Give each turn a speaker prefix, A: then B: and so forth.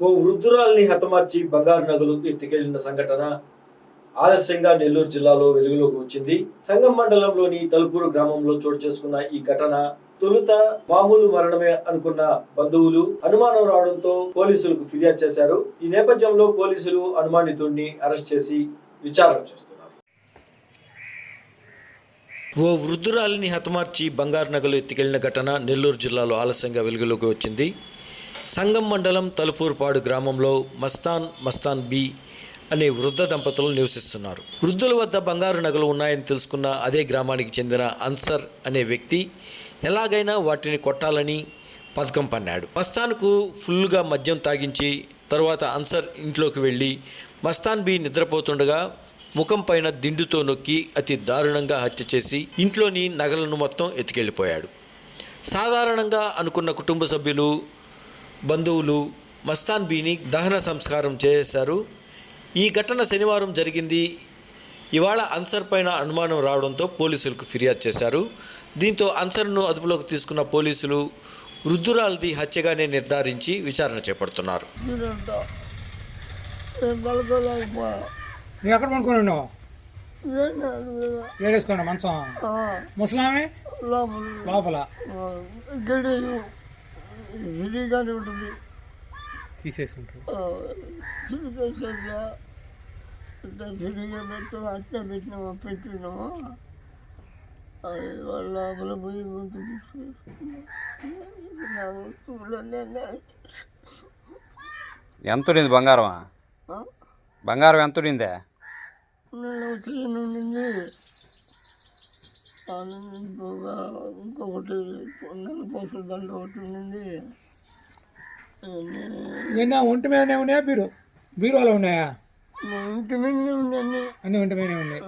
A: ఓ వృద్ధురాల్ని హతమార్చి బంగారు నగలు ఎత్తికెళ్ళిన సంఘటన ఆలస్యంగా నెల్లూరు జిల్లాలో వెలుగులోకి వచ్చింది. సంగం మండలంలోని తలుపూరు గ్రామంలో చోటు చేసుకున్న ఈ ఘటన తొలుత మామూలు మరణమే అనుకున్న బంధువులు అనుమానం రావడంతో పోలీసులకు ఫిర్యాదు చేశారు. ఈ నేపథ్యంలో పోలీసులు అనుమానితుడిని అరెస్ట్ చేసి విచారణ చేస్తున్నారు. ఓ వృద్ధురాలిని హతమార్చి బంగారు నగలు ఎత్తికెళ్ళిన ఘటన నెల్లూరు జిల్లాలో ఆలస్యంగా వెలుగులోకి వచ్చింది. సంగం మండలం తలుపూర్పాడు గ్రామంలో మస్తాన్ మస్తాన్ బి అనే వృద్ధ దంపతులు నివసిస్తున్నారు. వృద్ధుల వద్ద బంగారు నగలు ఉన్నాయని తెలుసుకున్న అదే గ్రామానికి చెందిన అన్సర్ అనే వ్యక్తి ఎలాగైనా వాటిని కొట్టాలని పథకం పన్నాడు. మస్తాన్కు ఫుల్గా మద్యం తాగించి తరువాత అన్సర్ ఇంట్లోకి వెళ్ళి మస్తాన్ బి నిద్రపోతుండగా ముఖం పైన దిండుతో నొక్కి అతి దారుణంగా హత్య చేసి ఇంట్లోని నగలను మొత్తం ఎత్తుకెళ్ళిపోయాడు. సాధారణంగా అనుకున్న కుటుంబ సభ్యులు బంధువులు మస్తాన్ బీని దహన సంస్కారం చేశారు. ఈ ఘటన శనివారం జరిగింది. ఇవాళ అన్సర్ పైన అనుమానం రావడంతో పోలీసులకు ఫిర్యాదు చేశారు. దీంతో అన్సర్ను అదుపులోకి తీసుకున్న పోలీసులు వృద్ధురాలది హత్యగానే నిర్ధారించి విచారణ చేపడుతున్నారు.
B: ఎక్కడ ఏడేసుకున్నా మంచం? ముసలామే?
C: లోపల. విడిగానే ఉంటుంది.
B: తీసేసుకుంటారు
C: విడిగా పెట్టాము అట్లా పెట్టినాము పెట్టినాము వాళ్ళ లోపల పోయి గొంతు నా వస్తువులన్నీ
D: ఎంత ఉండింది బంగారం బంగారం ఎంత ఉండిందే?
C: నేను నుండి ఇంకొక ఇంకొకటి నన్ను పోసిన దండ ఒకటి ఉండింది.
B: నిన్న ఒంటి మీదనే ఉన్నాయా బీరు? బీరువాలో ఉన్నాయా?
C: మా ఇంటి మీద ఉండండి
B: అన్ని ఒంటి మీదనే ఉన్నాయి.